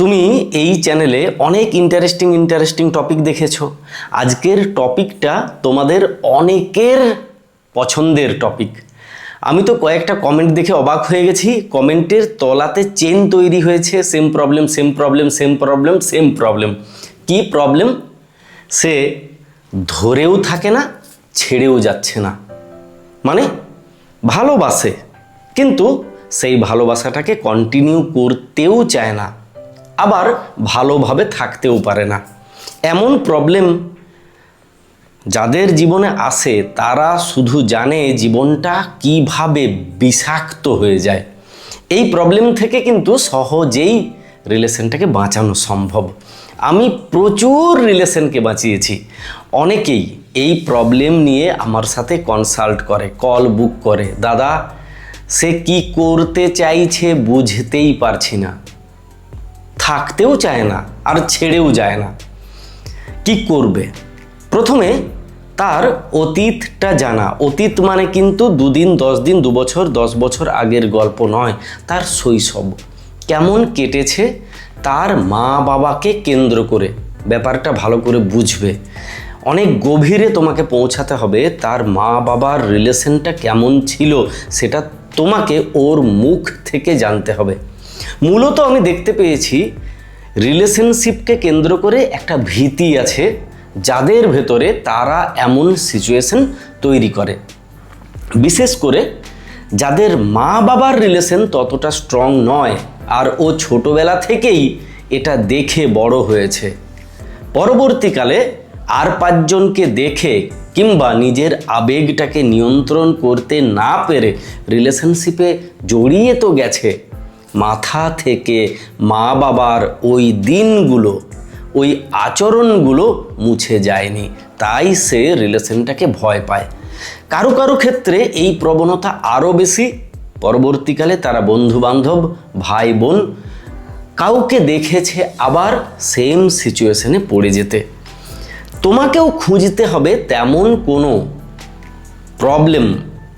তুমি এই চ্যানেলে অনেক ইন্টারেস্টিং ইন্টারেস্টিং টপিক দেখেছ। আজকের টপিকটা তোমাদের অনেকের পছন্দের টপিক আমি তো কয়েকটা কমেন্ট দেখে অবাক হয়ে গেছি। কমেন্টের তলাতে চেন তৈরি হয়েছে। Same problem same problem same problem same problem কি প্রবলেম সে ধরেও থাকে না, ছেড়েও যাচ্ছে না। মানে ভালোবাসে। কিন্তু সেই ভালোবাসাটাকে কন্টিনিউ করতেও চায় না। আবার ভালোভাবে থাকতেও পারে না। এমন প্রবলেম যাদের জীবনে আসে তারা শুধু জানে জীবনটা কীভাবে বিষাক্ত হয়ে যায়। এই প্রবলেম থেকে কিন্তু সহজেই রিলেশনটাকে বাঁচানো সম্ভব। আমি প্রচুর রিলেশনকে বাঁচিয়েছি। অনেকেই এই প্রবলেম নিয়ে আমার সাথে কনসাল্ট করে কল বুক করে। দাদা, সে কি করতে চাইছে বুঝতেই পারছি না। থাকতেও চায় না আর ছেড়েও যায় না। কি করবে? প্রথমে তার অতীতটা জানা। অতীত মানে কিন্তু দুদিন, দশ দিন, দু বছর, দশ বছর আগের গল্প নয়, তার শৈশব। কেমন কেটেছে? তার মা বাবাকে কেন্দ্র করে। ব্যাপারটা ভালো করে বুঝবে। অনেক গভীরে তোমাকে পৌঁছাতে হবে তার মা বাবার রিলেশনটা কেমন ছিল, সেটা তোমাকে ওর মুখ থেকে জানতে হবে। মূলত আমি দেখতে পেয়েছি রিলেশনশিপকে কেন্দ্র করে একটা ভীতি আছে, যাদের ভেতরে তারা এমন সিচুয়েশন তৈরি করে। বিশেষ করে যাদের মা বাবার রিলেশন ততটা স্ট্রং নয়, আর ও ছোটবেলা থেকেই এটা দেখে বড় হয়েছে। পরবর্তীকালে আর পাঁচজনকে দেখে কিংবা নিজের আবেগটাকে নিয়ন্ত্রণ করতে না পেরে রিলেশনশিপে জড়িয়ে তো গেছে। মাথা থেকে মা বাবার ওই দিনগুলো, ওই আচরণগুলো মুছে যায়নি। তাই সে রিলেশনটাকে ভয় পায়। কারও কারও ক্ষেত্রে এই প্রবণতা আরও বেশি। পরবর্তীকালে তারা বন্ধু বান্ধব ভাই বোন কাউকে দেখেছে আবার সেম সিচুয়েশনে পড়ে যেতে। তোমাকেও খুঁজতে হবে তেমন কোনো প্রবলেম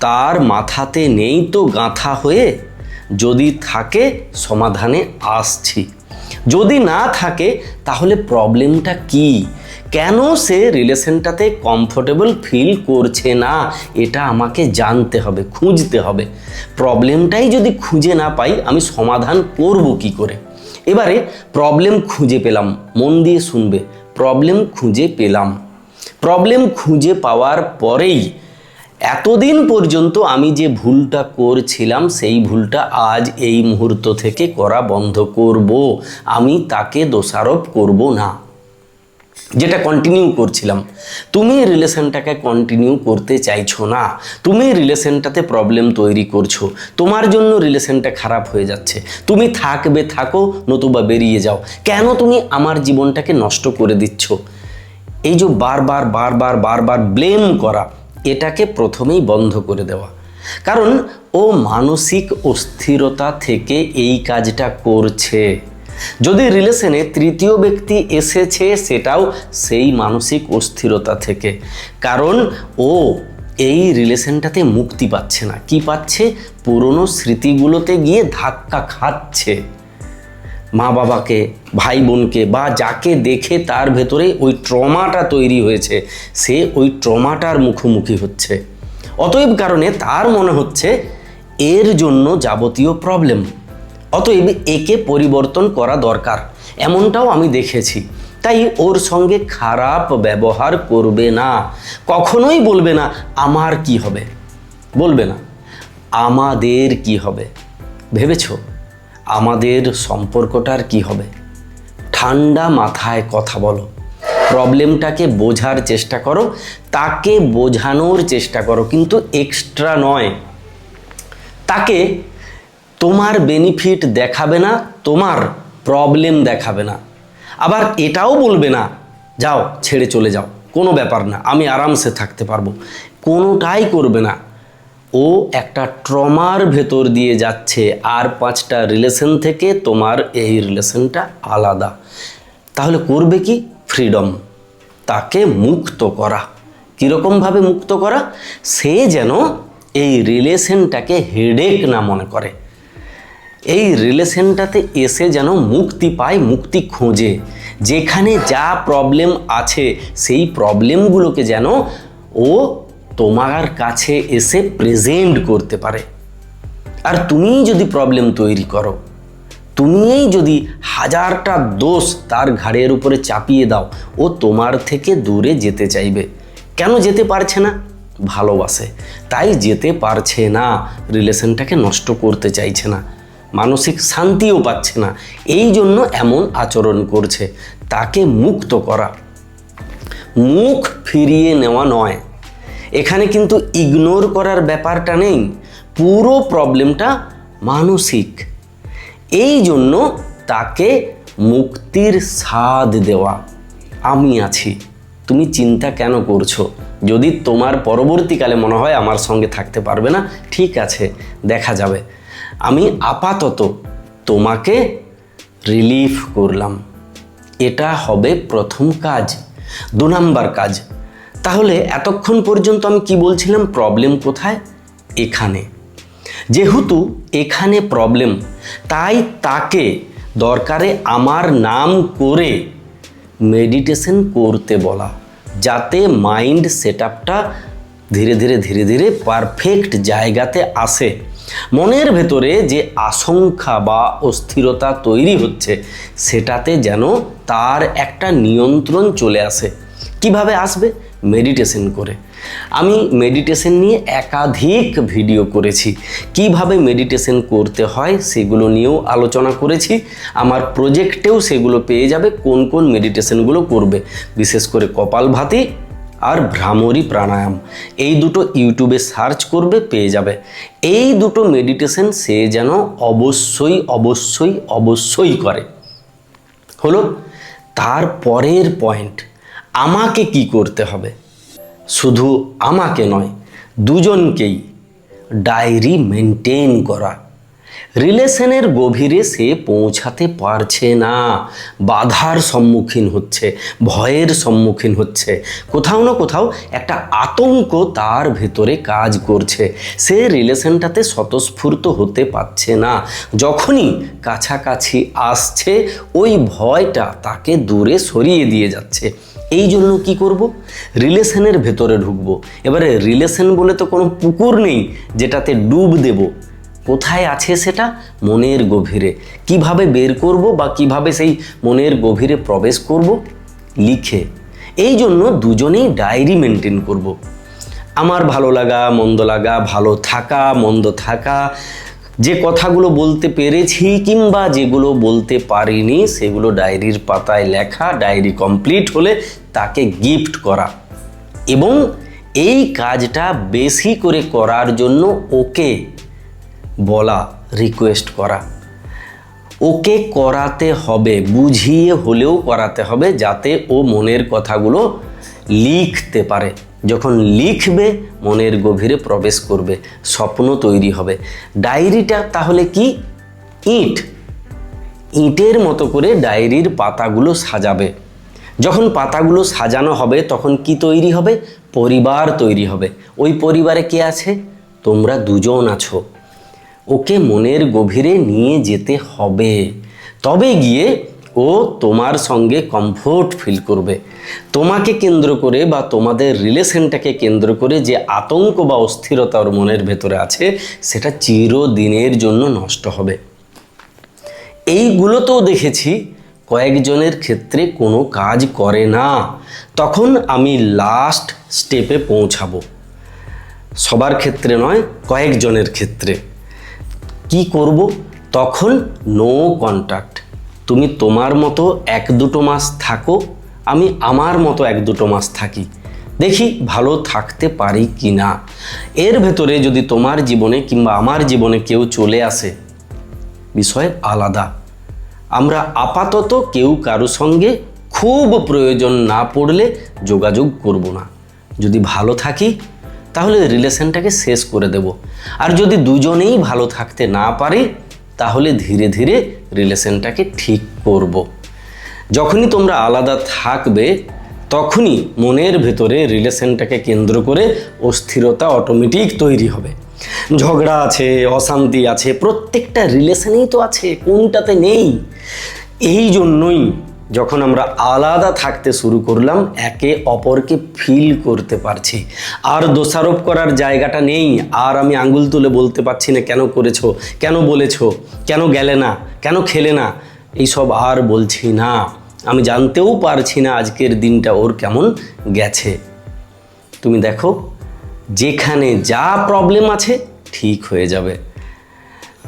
তার মাথাতে নেই তো গাঁথা হয়ে। যদি থাকে, সমাধানে আসছি। যদি না থাকে, তাহলে প্রবলেমটা কি? কেন সে রিলেশনটাতে কমফোর্টেবল ফিল করছে না? এটা আমাকে জানতে হবে, খুঁজতে হবে। প্রবলেমটাই যদি খুঁজে না পাই, আমি সমাধান করব কি করে? এবারে প্রবলেম খুঁজে পেলাম, মন দিয়ে শুনবে, প্রবলেম খুঁজে পেলাম। প্রবলেম খুঁজে পাওয়ার পরেই এতদিন পর্যন্ত আমি যে ভুলটা করছিলাম, সেই ভুলটা আজ এই মুহূর্ত থেকে করা বন্ধ করব। আমি তাকে দোষারোপ করব না। যেটা কন্টিনিউ করছিলাম। তুমি রিলেশনটাকে কন্টিনিউ করতে চাইছো না। তুমি রিলেশনটাতে প্রবলেম তৈরি করছ। তোমার জন্য রিলেশনটা খারাপ হয়ে যাচ্ছে। তুমি থাকবে, থাকো, নতুবা বেরিয়ে যাও। কেন তুমি আমার জীবনটাকে নষ্ট করে দিচ্ছ? এই যে বারবার বারবার বারবার ব্লেম করা। এটাকে প্রথমেই বন্ধ করে দেওয়া। কারণ ও মানসিক অস্থিরতা থেকে এই কাজটা করছে। যদি রিলেশনে তৃতীয় ব্যক্তি এসেছে, সেটাও সেই মানসিক অস্থিরতা থেকে। কারণ ও এই রিলেশনটাতে মুক্তি পাচ্ছে না। কি পাচ্ছে? পুরনো স্মৃতিগুলোতে গিয়ে ধাক্কা খাচ্ছে। মা বাবাকে ভাই বোনকে বা যাকে দেখে তার ভেতরে ওই ট্রমাটা তৈরি হয়েছে, সে ওই ট্রমাটার মুখোমুখি হচ্ছে। অতএব কারণে তার মনে হচ্ছে এর জন্য যাবতীয় প্রবলেম অতএব একে পরিবর্তন করা দরকার। এমনটাও আমি দেখেছি। তাই ওর সঙ্গে খারাপ ব্যবহার করবে না। কখনোই বলবে না, আমার কি হবে? বলবে না, আমাদের কি হবে? ভেবেছো? আমাদের সম্পর্কটার কি হবে? ঠান্ডা মাথায় কথা বলো। প্রবলেমটাকে বোঝার চেষ্টা করো, তাকে বোঝানোর চেষ্টা করো, কিন্তু এক্সট্রা নয়। তাকে তোমার বেনিফিট দেখাবে না, তোমার প্রবলেম দেখাবে না। আবার এটাও বলবে না, যাও, ছেড়ে চলে যাও, কোনো ব্যাপার না, আমি আরামসে থাকতে পারব। কোনোটাই করবে না। ও একটা ট্রমার ভেতর দিয়ে যাচ্ছে। আর পাঁচটা রিলেশন থেকে তোমার এই রিলেশনটা আলাদা। তাহলে করবে কি? ফ্রিডম তাকে মুক্ত করা। কীরকমভাবে মুক্ত করা? সে যেন এই রিলেশনটাকে হেডেক না মনে করে। এই রিলেশনটাতে এসে যেন মুক্তি পায়, মুক্তি খোঁজে। যেখানে যা প্রবলেম আছে, সেই প্রবলেমগুলোকে যেন ও তোমার কাছে এসে প্রেজেন্ট করতে পারে। আর তুমিই যদি প্রবলেম তৈরি করো, তুমিই যদি হাজারটা দোষ তার ঘাড়ের উপরে চাপিয়ে দাও, ও তোমার থেকে দূরে যেতে চাইবে। কেন যেতে পারছে না? ভালোবাসে। তাই যেতে পারছে না, রিলেশনটাকে নষ্ট করতে চাইছে না, মানসিক শান্তিও পাচ্ছে না, এই জন্য এমন আচরণ করছে। তাকে মুক্ত করা। মুখ ফিরিয়ে নেওয়া নয়। এখানে কিন্তু ইগনোর করার ব্যাপারটা নেই, পুরো প্রবলেমটা মানসিক। এই জন্য তাকে মুক্তির স্বাদ দেওয়া আমি আছি। তুমি চিন্তা কেন করছ? যদি তোমার পরবর্তীকালে মনে হয় আমার সঙ্গে থাকতে পারবে না, ঠিক আছে, দেখা যাবে। আমি আপাতত তোমাকে রিলিফ করলাম। এটা হবে প্রথম কাজ, দু নাম্বার কাজ। তাহলে এতক্ষণ পর্যন্ত আমি কি বলছিলাম? প্রবলেম কোথায়? এখানে। যেহেতু এখানে প্রবলেম তাই তাকে দরকারে আমার নাম করে মেডিটেশন করতে বলা, যাতে মাইন্ড সেট আপটা ধীরে ধীরে ধীরে ধীরে পারফেক্ট জায়গাতে আসে। মনের ভেতরে যে আশঙ্কা বা অস্থিরতা তৈরি হচ্ছে, সেটাতে যেন তার একটা নিয়ন্ত্রণ চলে আসে। কীভাবে আসবে? মেডিটেশন করে। আমি মেডিটেশন নিয়ে একাধিক ভিডিও করেছি। কীভাবে মেডিটেশন করতে হয় সেগুলো নিয়েও আলোচনা করেছি। আমার প্রজেক্টেও সেগুলো পেয়ে যাবে, কোন কোন মেডিটেশনগুলো করবে। বিশেষ করে কপালভাতি আর ভ্রামরী প্রাণায়াম। এই দুটো ইউটিউবে সার্চ করবে, পেয়ে যাবে। এই দুটো মেডিটেশন সে যেন অবশ্যই অবশ্যই অবশ্যই করে। হলো, তার পরের পয়েন্ট আমাকে কি করতে হবে? শুধু আমাকে নয়, দুজনকেই ডায়েরি মেনটেন করা। রিলেশনের গভীরে সে পৌঁছাতে পারছে না। বাধার সম্মুখীন হচ্ছে, ভয়ের সম্মুখীন হচ্ছে। কোথাও না কোথাও একটা আতঙ্ক তার ভেতরে কাজ করছে। সে রিলেশনটাতে স্বতঃস্ফূর্ত হতে পারছে না। যখনই কাছাকাছি আসছে, ওই ভয়টা তাকে দূরে সরিয়ে দিয়ে যাচ্ছে। এই জন্য কি করব? রিলেশনের ভেতরে ঢুকবো। এবারে রিলেশন বলে তো কোনো পুকুর নেই, যেটাতে ডুব দেব। কোথায় আছে সেটা? মনের গভীরে। কীভাবে বের করব বা কীভাবে সেই মনের গভীরে প্রবেশ করব? লিখে। এই জন্য দুজনেই ডায়েরি মেনটেন করব। আমার ভালো লাগা, মন্দ লাগা, ভালো থাকা, মন্দ থাকা যে কথাগুলো বলতে পেরেছি কিংবা যেগুলো বলতে পারিনি, সেগুলো ডায়েরির পাতায় লেখা, ডায়েরি কমপ্লিট হলে তাকে গিফট করা। এবং এই কাজটা বেশি করে করার জন্য ওকে বলা রিকোয়েস্ট করা। ওকে করাতে হবে, বুঝিয়ে হলেও করাতে হবে যাতে ও মনের কথাগুলো লিখতে পারে। যখন লিখবে, মনের গভীরে প্রবেশ করবে, স্বপ্ন তৈরি হবে। ডায়েরিটা তাহলে কি? ইট। ইটের মতো করে ডায়েরির পাতাগুলো সাজাবে। যখন পাতাগুলো সাজানো হবে, তখন কি তৈরি হবে? পরিবার তৈরি হবে। ওই পরিবারে কে আছে? তোমরা দুজন আছো। ওকে মনের গভীরে নিয়ে যেতে হবে। তবে গিয়ে ও তোমার সঙ্গে কমফোর্ট ফিল করবে। তোমাকে কেন্দ্র করে বা তোমাদের রিলেশনটাকে কেন্দ্র করে যে আতঙ্ক বা অস্থিরতা ওর মনের ভেতরে আছে, সেটা চিরদিনের জন্য নষ্ট হবে। এইগুলোতেও দেখেছি, কয়েকজনের ক্ষেত্রে কোনো কাজ করে না। তখন আমি লাস্ট স্টেপে পৌঁছাবো। সবার ক্ষেত্রে নয়, কয়েকজনের ক্ষেত্রে। কি করব? তখন নো কন্ট্যাক্ট তুমি তোমার মতো এক দুটো মাস থাকো, আমি আমার মতো এক দুটো মাস থাকি। দেখি ভালো থাকতে পারি কি না এর ভেতরে যদি তোমার জীবনে কিংবা আমার জীবনে কেউ চলে আসে, বিষয় আলাদা। আমরা আপাতত কেউ কারও সঙ্গে খুব প্রয়োজন না পড়লে যোগাযোগ করব না। যদি ভালো থাকি, তাহলে রিলেশনটাকে শেষ করে দেব। আর যদি দুজনেই ভালো থাকতে না পারে তাহলে ধীরে ধীরে রিলেশনটাকে ঠিক করব। যখনই তোমরা আলাদা থাকবে, তখনই মনের ভেতরে রিলেশনটাকে কেন্দ্র করে অস্থিরতা অটোমেটিক তৈরি হবে ঝগড়া আছে, অশান্তি আছে, প্রত্যেকটা রিলেশনেই তো আছে, কোনটাতে নেই এই জন্যই যখন আমরা আলাদা থাকতে শুরু করলাম, একে অপরকে ফিল করতে পারছি। আর দোষারোপ করার জায়গাটা নেই। আর আমি আঙ্গুল তুলে বলতে পারছি না, কেন করেছ? কেন বলেছ? কেন গেলে না? কেন খেলে না? এইসব আর বলছি না। আমি জানতেও পারছি না আজকের দিনটা ওর কেমন গেছে। তুমি দেখো, যেখানে যা প্রবলেম আছে ঠিক হয়ে যাবে।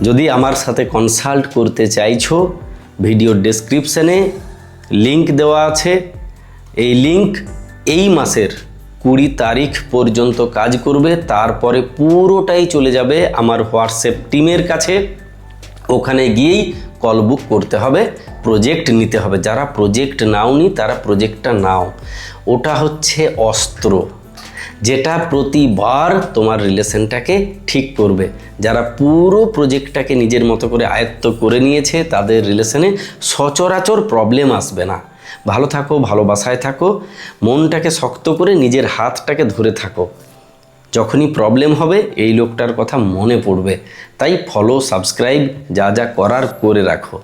যদি আমার সাথে কনসাল্ট করতে চাইছো ভিডিও ডেসক্রিপশানে লিংক দেওয়া আছে। এই লিংক এই মাসের কুড়ি তারিখ পর্যন্ত কাজ করবে। তারপরে পুরোটাই চলে যাবে আমার হোয়াটসঅ্যাপ টিমের কাছে। ওখানে গিয়েই কল বুক করতে হবে, প্রজেক্ট নিতে হবে। যারা প্রজেক্ট নাওনি, তারা প্রজেক্টটা নাও। ওটা হচ্ছে অস্ত্র। যেটা প্রতিবার তোমার রিলেশনটাকে ঠিক করবে। যারা পুরো প্রজেক্টটাকে নিজের মতো করে আয়ত্ত করে নিয়েছে, তাদের রিলেশনে সচরাচর প্রবলেম আসবে না। ভালো থাকো, ভালোবাসায় থাকো, মনটাকে শক্ত করে নিজের হাতটাকে ধরে থাকো। যখনই প্রবলেম হবে, এই লোকটার কথা মনে পড়বে। তাই ফলো সাবস্ক্রাইব যা যা করার করে রাখো।